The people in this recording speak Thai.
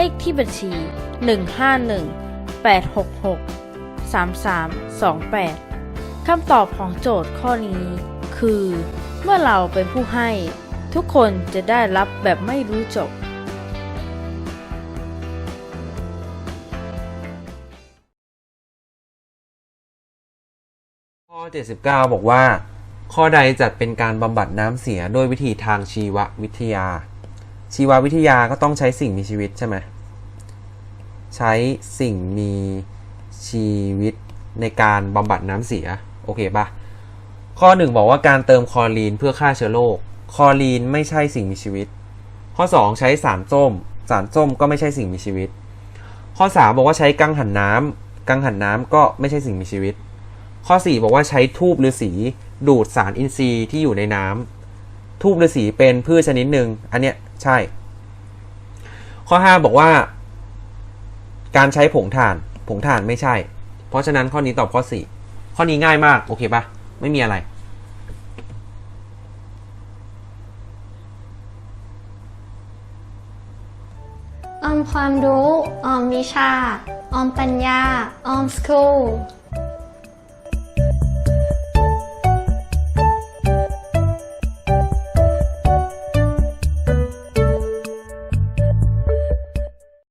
เลขที่บัญชี 151 866 3328 คำตอบของโจทย์ข้อนี้ คือ เมื่อเราเป็นผู้ให้ ทุกคนจะได้รับแบบไม่รู้จบข้อ 79 บอกว่า ข้อใดจัดเป็นการบำบัดน้ำเสียด้วยวิธีทางชีววิทยา ชีววิทยาก็ต้องใช้สิ่งมีชีวิตใช่ไหม ใช้สิ่งมีชีวิตในการบำบัดน้ำเสีย โอเคปะข้อ 1 บอกว่าการเติมคอรีนเพื่อฆ่าเชื้อโรคคอรีนไม่ใช่สิ่งมีชีวิต ข้อ 2 ใช้สารส้ม สารส้มก็ไม่ใช่สิ่งมีชีวิต ข้อ 3 บอกว่าใช้กังหันน้ำกังหันน้ำก็ไม่ใช่สิ่งมีชีวิต ข้อ 4 บอกว่าใช้ทูบฤาษีดูดสารอินทรีย์ที่อยู่ในน้ำทูบฤาษีเป็นพืชชนิดหนึ่งอันเนี้ยใช่ ข้อ 5 บอกว่า การใช้ผงถ่าน ผงถ่านไม่ใช่ เพราะฉะนั้นข้อนี้ตอบข้อ 4 ข้อนี้ง่ายมาก โอเคปะไม่มีอะไร ออมความรู้ ออมวิชา ออมปัญญา ออมสกูล